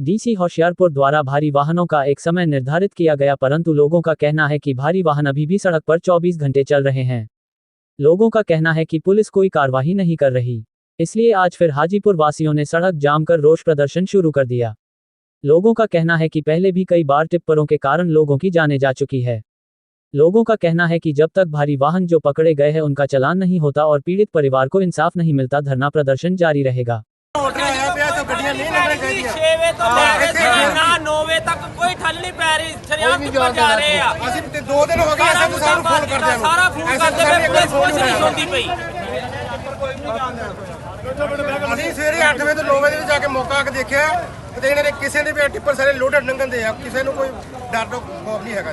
DC Hoshiarpur द्वारा भारी वाहनों का एक समय निर्धारित किया गया, परंतु लोगों का कहना है कि भारी वाहन अभी भी सड़क पर 24 घंटे चल रहे हैं। लोगों का कहना है कि पुलिस कोई कार्रवाई नहीं कर रही। इसलिए आज फिर हाजीपुर वासियों ने सड़क जाम कर रोष प्रदर्शन शुरू कर दिया। लोगों का कहना है कि पहले भी कई बार टिप्परों के कारण लोगों की जाने जा चुकी है। लोगों का कहना है कि जब तक भारी वाहन जो पकड़े गए हैं, उनका चलान नहीं होता और पीड़ित परिवार को इंसाफ नहीं मिलता, धरना प्रदर्शन जारी रहेगा। ਗੱਡੀਆਂ ਨਹੀਂ ਲੱਗਣੀਆਂ ਚਾਹੀਦੀਆਂ 6 ਵਜੇ ਤੋਂ ਲੈ ਕੇ ਸਵੇਰ 9 ਵਜੇ ਤੱਕ ਕੋਈ ਠੱਲ ਨਹੀਂ ਪੈ ਰਹੀ ਸ਼ਰਿਆਮ ਕਿੱਥੇ ਜਾ ਰਹੇ ਆ। ਅਸੀਂ ਤੇ ਦੋ ਦਿਨ ਹੋ ਗਏ ਸਾਰਾ ਐਸਐਸ ਸਾਹਿਬ ਨੂੰ ਫੋਨ ਕਰਦੇ ਆ ਸਾਰਾ ਫੋਨ ਕਰਦੇ ਪਏ ਪੁਲਿਸ ਕੁਛ ਨਹੀਂ ਸੁਣਦੀ ਪਈ। ਅਸੀਂ ਸਵੇਰੇ 8 ਵਜੇ ਤੋਂ 9 ਵਜੇ ਜਾ ਕੇ ਮੌਕਾ ਆ ਕੇ ਦੇਖਿਆ ਤੇ ਇਹਨਾਂ ਨੇ ਕਿਸੇ ਦੇ ਵੀ ਟਿੱਪਰ ਸਾਰੇ ਲੋਡਡ ਲੰਘਣ ਦੇ ਆ। ਕਿਸੇ ਨੂੰ ਕੋਈ ਡਰ ਤੋਂ ਖੌਫ ਨਹੀਂ ਹੈਗਾ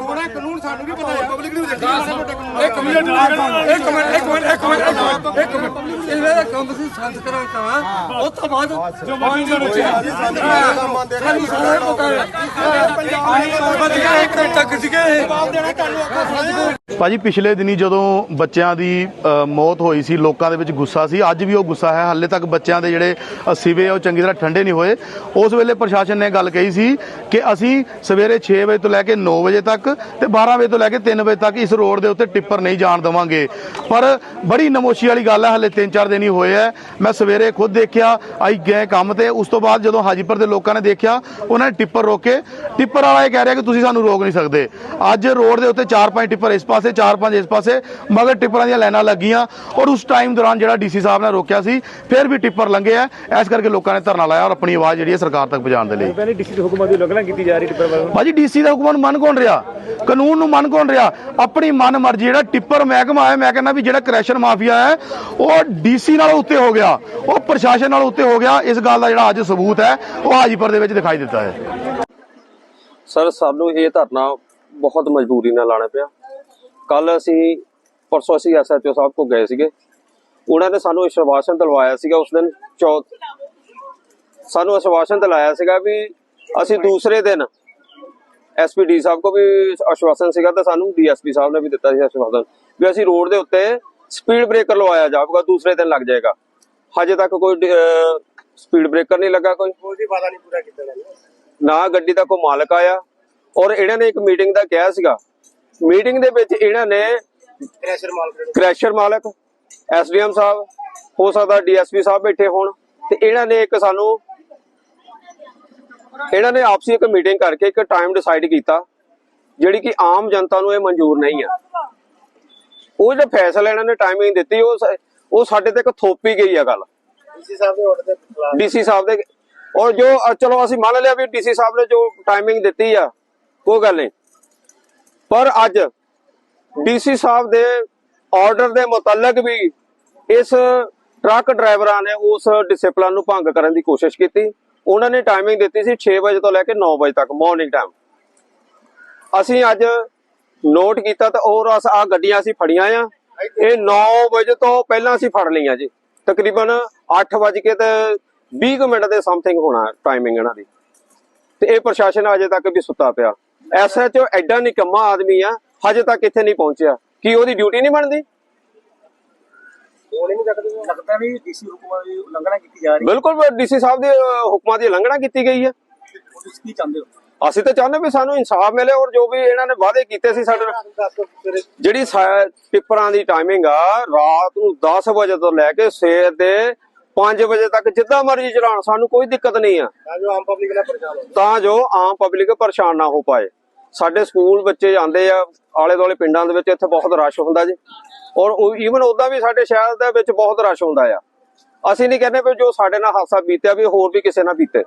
ਹੋਣਾ ਕਾਨੂੰਨ ਸਾਨੂੰ ਵੀ ਪਤਾ ਹੈ। ਪਬਲਿਕ ਨੂੰ ਦੇਖਣਾ ਇੱਕ ਮਿੰਟ ਇੱਕ ਮਿੰਟ ਇੱਕ ਮਿੰਟ ਇੱਕ ਮਿੰਟ ਇੱਕ ਮਿੰਟ ਇੱਕ ਮਿੰਟ ਇਹਨਾਂ ਦਾ ਕੰਮ ਸੀ ਸੰਤ ਕਰਾਂ ਕਹਾਂ ਉਸ ਤੋਂ ਬਾਅਦ ਜੋ ਮਾਨ ਨੂੰ ਸਾਨੂੰ ਸਾਰੇ ਪਤਾ ਹੈ ਪੰਜਾਬ ਇੱਕ ਮਿੰਟ ਤੱਕ ਸੀਗੇ ਭਾਜੀ ਪਿਛਲੇ ਦਿਨੀ ਜਦੋਂ ਬੱਚਿਆਂ ਦੀ ਮੌਤ ਹੋਈ ਸੀ ਲੋਕਾਂ ਦੇ ਵਿੱਚ ਗੁੱਸਾ ਸੀ ਅੱਜ ਵੀ ਉਹ ਗੁੱਸਾ ਹੈ। ਹਾਲੇ ਤੱਕ ਬੱਚਿਆਂ ਦੇ ਜਿਹੜੇ ਸਿਵੇ ਉਹ ਚੰਗੀ ਤਰ੍ਹਾਂ ਠੰਡੇ ਨਹੀਂ ਹੋਏ। ਉਸ ਵੇਲੇ ਪ੍ਰਸ਼ਾਸਨ ਨੇ ਗੱਲ ਕਹੀ ਸੀ ਕਿ ਅਸੀਂ ਸਵੇਰੇ ਸਵੇਰੇ 6 ਵਜੇ ਤੋਂ ਲੈ ਕੇ 9 ਵਜੇ ਤੱਕ ਤੇ 12 ਵਜੇ ਤੋਂ ਲੈ ਕੇ 3 ਵਜੇ ਤੱਕ ਇਸ ਰੋਡ ਦੇ ਉੱਤੇ ਟਿੱਪਰ ਨਹੀਂ ਜਾਣ ਦੇਵਾਂਗੇ। ਪਰ ਬੜੀ ਨਮੋਸ਼ੀ ਵਾਲੀ ਗੱਲ ਹੈ ਹਾਲੇ 3-4 ਦਿਨ ਹੀ ਹੋਏ ਆ। ਮੈਂ ਸਵੇਰੇ ਖੁਦ ਦੇਖਿਆ, ਆਈ ਗਏ ਕੰਮ ਤੇ। ਉਸ ਤੋਂ ਬਾਅਦ ਜਦੋਂ ਹਾਜੀਪੁਰ ਦੇ ਲੋਕਾਂ ਨੇ ਦੇਖਿਆ, ਉਹਨਾਂ ਨੇ ਟਿੱਪਰ ਰੋਕੇ। ਟਿੱਪਰ ਵਾਲਾ ਇਹ ਕਹਿ ਰਿਹਾ ਕਿ ਤੁਸੀਂ ਸਾਨੂੰ ਰੋਕ ਨਹੀਂ ਸਕਦੇ। ਅੱਜ ਰੋਡ ਦੇ ਉੱਤੇ 4-5 ਟਿੱਪਰ ਇਸ ਪਾਸੇ 4-5 ਇਸ ਪਾਸੇ, ਮਗਰ ਟਿੱਪਰਾਂ ਦੀਆਂ ਲਾਈਨਾਂ ਲੱਗੀਆਂ। ਔਰ ਉਸ ਟਾਈਮ ਦੌਰਾਨ ਜਿਹੜਾ ਡੀਸੀ ਸਾਹਿਬ ਨੇ ਰੋਕਿਆ ਸੀ, ਫਿਰ ਵੀ ਟਿੱਪਰ ਲੰਘੇ ਆ। ਇਸ ਕਰਕੇ ਲੋਕਾਂ ਨੇ ਧਰਨਾ ਲਾਇਆ ਔਰ ਆਪਣੀ ਆਵਾਜ਼ ਜਿਹੜੀ ਹੈ ਸਰਕਾਰ ਤੱਕ ਪਹੁੰਚਾਉਣ ਦੇ ਲਈ। ਪਹਿਲੇ ਡੀਸੀ ਦੇ ਹੁਕਮਾਂ ਦੀ ਉਲੰਘਣਾ ਕੀਤੀ ਜਾ ਰਹੀ ਟਿੱਪਰ ਭਾਜੀ ਡੀਸੀ ਦਾ ਹੁਕਮ ਨੂੰ ਮੰਨ ਕੌਣ ਰਿਹਾ, ਕਾਨੂੰਨ ਨੂੰ ਮੰਨ ਕੌਣ ਰਿਹਾ। ਆਪਣੀ ਮਨ ਮਰਜ਼ੀ ਜਿਹੜਾ ਟਿੱਪਰ ਮਹਿਕਮਾ ਹੈ, ਮੈਂ ਕਹਿੰਦਾ ਵੀ ਜਿਹੜਾ ਕ੍ਰੈਸ਼ਰ ਮਾਫੀਆ ਹੈ, ਉਹ ਡੀਸੀ ਨਾਲੋਂ ਉੱਤੇ ਹੋ ਗਿਆ, ਉਹ ਪ੍ਰਸ਼ਾਸਨ ਨਾਲੋਂ ਉੱਤੇ ਹੋ ਗਿਆ, ਇਸ ਗੱਲ ਦਾ ਜਿਹੜਾ ਅੱਜ ਸਬੂਤ ਹੈ, ਉਹ ਹਾਜੀਪੁਰ ਦੇ ਵਿੱਚ ਦਿਖਾਈ ਦਿੱਤਾ ਹੈ। ਸਰ, ਸਾਨੂੰ ਇਹ ਧਰਨਾ ਬਹੁਤ ਮਜਬੂਰੀ ਨਾਲ ਲਾਣਾ ਪਿਆ। ਕੱਲ ਅਸੀਂ, ਪਰਸੋਂ ਅਸੀਂ ਐਸਐਚਓ ਸਾਹਿਬ ਕੋ ਗਏ ਸੀਗੇ। ਉਹਨਾਂ ਨੇ ਸਾਨੂੰ ਅਸ਼ਵਾਸਨ ਦਿਲਵਾਇਆ ਸੀਗਾ ਉਸ ਦਿਨ, ਚੌਥ। ਸਾਨੂੰ ਆਸ਼ਵਾਸਨ ਦਿਲਾਇਆ ਸੀਗਾ ਵੀ ਅਸੀਂ ਦੂਸਰੇ ਦਿਨ ਐਸਪੀਡੀ ਸਾਹਿਬ ਕੋ ਵੀ ਆਸ਼ਵਾਸਨ ਸੀਗਾ ਤੇ ਸਾਨੂੰ ਡੀਐਸਪੀ ਸਾਹਿਬ ਨੇ ਵੀ ਦਿੱਤਾ ਸੀ ਆਸ਼ਵਾਸਨ ਵੀ ਅਸੀਂ ਰੋਡ ਦੇ ਉੱਤੇ ਸਪੀਡ ਬ੍ਰੇਕਰ ਲਵਾਇਆ ਜਾਊਗਾ ਦੂਸਰੇ ਦਿਨ ਲੱਗ ਜਾਏਗਾ। ਹਜੇ ਤੱਕ ਕੋਈ ਸਪੀਡ ਬ੍ਰੇਕਰ ਨਹੀਂ ਲੱਗਾ ਕੋਈ। ਉਹਦੀ ਵਾਦਾ ਨਹੀਂ ਪੂਰਾ ਕੀਤਾ ਨਾ ਗੱਡੀ ਦਾ ਕੋਈ ਮਾਲਕ ਆਇਆ ਔਰ ਇਹਨਾਂ ਨੇ ਇੱਕ ਮੀਟਿੰਗ ਦਾ ਕਿਹਾ ਸੀਗਾ। ਮੀਟਿੰਗ ਦੇ ਵਿੱਚ ਇਹਨਾਂ ਨੇ ਕ੍ਰੈਸ਼ਰ ਮਾਲਕ ਕ੍ਰੈਸ਼ਰ ਮਾਲਕ ਐਸਡੀਐਮ ਸਾਹਿਬ ਹੋ ਸਕਦਾ ਡੀਐਸਪੀ ਸਾਹਿਬ ਬੈਠੇ ਹੋਣ। ਤੇ ਇਹਨਾਂ ਨੇ ਇੱਕ ਸਾਨੂੰ ਇਹਨਾਂ ਨੇ ਆਪਸੀ ਇੱਕ ਮੀਟਿੰਗ ਕਰਕੇ ਇੱਕ ਟਾਈਮ ਡਿਸਾਈਡ ਕੀਤਾ ਜਿਹੜੀ ਕਿ ਆਮ ਜਨਤਾ ਨੂੰ ਇਹ ਮਨਜ਼ੂਰ ਨਹੀਂ ਆ। ਉਹ ਜਿਹੜਾ ਫੈਸਲਾ ਇਹਨਾਂ ਨੇ ਟਾਈਮਿੰਗ ਦਿੱਤੀ ਉਹ ਉਹ ਸਾਡੇ ਤੇ ਇੱਕ ਥੋਪੀ ਗਈ ਆ ਗੱਲ। ਡੀਸੀ ਸਾਹਿਬ ਦੇ ਆਰਡਰ ਦੇ ਖਿਲਾਫ। ਡੀਸੀ ਸਾਹਿਬ ਦੇ ਔਰ ਜੋ ਚਲੋ ਅਸੀਂ ਮੰਨ ਲਿਆ ਵੀ ਡੀਸੀ ਸਾਹਿਬ ਨੇ ਜੋ ਟਾਈਮਿੰਗ ਦਿੱਤੀ ਆ ਕੋਈ ਗੱਲ ਨਹੀਂ। ਪਰ ਅੱਜ ਡੀਸੀ ਸਾਹਿਬ ਦੇ ਆਰਡਰ ਦੇ ਮੁਤਲਕ ਵੀ ਇਸ ਟਰੱਕ ਡਰਾਈਵਰਾਂ ਨੇ ਉਸ ਡਿਸਪਲਿਨ ਨੂੰ ਭੰਗ ਕਰਨ ਦੀ ਕੋਸ਼ਿਸ਼ ਕੀਤੀ। ਉਹਨਾਂ ਨੇ ਟਾਈਮਿੰਗ ਦਿੱਤੀ ਸੀ 6 ਵਜੇ ਤੋਂ ਲੈ ਕੇ 9 ਵਜੇ ਤੱਕ ਮਾਰਨਿੰਗ ਟਾਈਮ ਅਸੀਂ ਅੱਜ ਨੋਟ ਕੀਤਾ ਤਾਂ ਔਰ ਆ ਗੱਡੀਆਂ ਅਸੀਂ ਫੜੀਆਂ ਆ। ਇਹ 9 ਵਜੇ ਤੋਂ ਪਹਿਲਾਂ ਅਸੀਂ ਫੜ ਲਈਆਂ ਜੀ। ਤਕਰੀਬਨ 8 ਵਜੇ ਕੇ ਤੇ 20 ਕੁ ਮਿੰਟ ਦੇ ਸਮਥਿੰਗ ਹੋਣਾ ਟਾਈਮਿੰਗ ਇਹਨਾਂ ਦੀ। ਤੇ ਇਹ ਪ੍ਰਸ਼ਾਸਨ ਅਜੇ ਤੱਕ ਵੀ ਸੁੱਤਾ ਪਿਆ। ਐਸਐਚਓ ਐਡਾ ਨਿਕੰਮਾ ਆਦਮੀ ਆ, ਹਜੇ ਤੱਕ ਇੱਥੇ ਨਹੀਂ ਪਹੁੰਚਿਆ। ਕੀ ਉਹਦੀ ਡਿਊਟੀ ਨਹੀਂ ਬਣਦੀ? ਹੋਣੀ ਨਹੀਂ ਲੱਗਦੀ ਲੱਗਦਾ ਵੀ ਡੀਸੀ ਹੁਕਮਾਂ ਦੀ ਉਲੰਘਣਾ ਕੀਤੀ ਜਾ ਰਹੀ ਬਿਲਕੁਲ ਡੀਸੀ ਸਾਹਿਬ ਦੇ ਹੁਕਮਾਂ ਦੀ ਉਲੰਘਣਾ ਕੀਤੀ ਗਈ ਹੈ। ਹੈ ਤੁਸੀਂ ਕੀ ਚਾਹੁੰਦੇ ਹੋ? ਅਸੀਂ ਤਾਂ ਚਾਹੁੰਦੇ ਵੀ ਸਾਨੂੰ ਇਨਸਾਫ ਮਿਲੇ ਔਰ ਜੋ ਵੀ ਇਹਨਾਂ ਨੇ ਵਾਅਦੇ ਕੀਤੇ ਸੀ ਸਾਡੇ ਨਾਲ। ਜਿਹੜੀ ਟਿੱਪਰਾਂ ਦੀ ਟਾਈਮਿੰਗ ਆ ਰਾਤ ਨੂੰ 10 ਵਜੇ ਤੋਂ ਲੈ ਕੇ ਸਵੇਰ ਦੇ 5 ਵਜੇ ਤੱਕ ਜਿੱਦਾਂ ਮਰਜ਼ੀ ਚਲਾਉਣ ਸਾਨੂੰ ਕੋਈ ਦਿੱਕਤ ਨਹੀਂ ਆ। ਤਾਂ ਜੋ ਆਮ ਪਬਲਿਕ ਨਾਲ ਪਰੇਸ਼ਾਨ ਹੋ ਤਾਂ ਜੋ ਆਮ ਪਬਲਿਕ ਪਰੇਸ਼ਾਨ ਨਾ ਹੋ ਪਾਏ। ਸਾਡੇ ਸਕੂਲ ਬੱਚੇ ਜਾਂਦੇ ਆ ਆਲੇ ਦੁਆਲੇ ਪਿੰਡਾਂ ਦੇ ਵਿੱਚ ਇੱਥੇ ਬਹੁਤ ਰਸ਼ ਹੁੰਦਾ ਜੀ। ਔਰ ਈਵਨ ਉਦਾਂ ਵੀ ਸਾਡੇ ਸ਼ਹਿਰ ਦੇ ਵਿੱਚ ਬਹੁਤ ਰਸ਼ ਹੁੰਦਾ ਆ। ਅਸੀਂ ਨਹੀਂ ਕਹਿੰਦੇ ਵੀ ਜੋ ਸਾਡੇ ਨਾਲ ਹਾਦਸਾ ਬੀਤਿਆ ਵੀ ਹੋਰ ਵੀ ਕਿਸੇ ਨਾਲ ਬੀਤੇ।